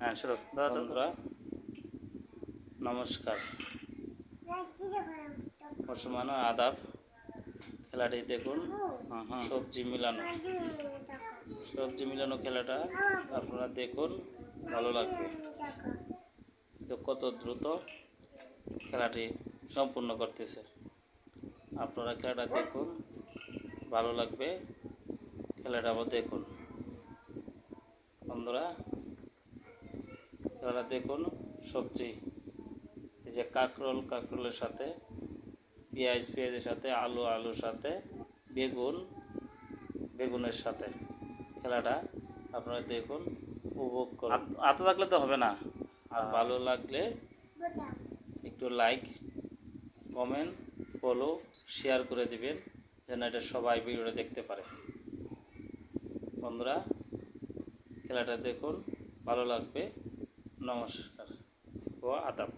হ্যাঁ শুরু বন্ধুরা নমস্কার। মুসলমান আদাব খেলাটি দেখুন। সবজি মিলানো। সবজি মিলানো খেলাটা আপনারা দেখুন ভালো লাগবে। তো কত দ্রুত খেলাটি সম্পূর্ণ করতেছে। আপনারা খেলাটা দেখুন ভালো লাগবে। খেলাটা আবার দেখুন। বন্ধুরা খেলাটা দেখুন সবজি। এই যে কাঁকরোল কাঁকরোলের সাথে পেঁয়াজ পেঁয়াজের সাথে আলু আলুর সাথে বেগুন বেগুনের সাথে। খেলাটা আপনারা দেখুন উপভোগ করুন। আত থাকলে তো হবে না। আর ভালো লাগলে একটু লাইক কমেন্ট ফলো শেয়ার করে দিবেন যেন এটা সবাই ভিডিওটা দেখতে পারে। বন্ধুরা খেলাটা দেখুন ভালো লাগবে। নমস্কার ও আদাব।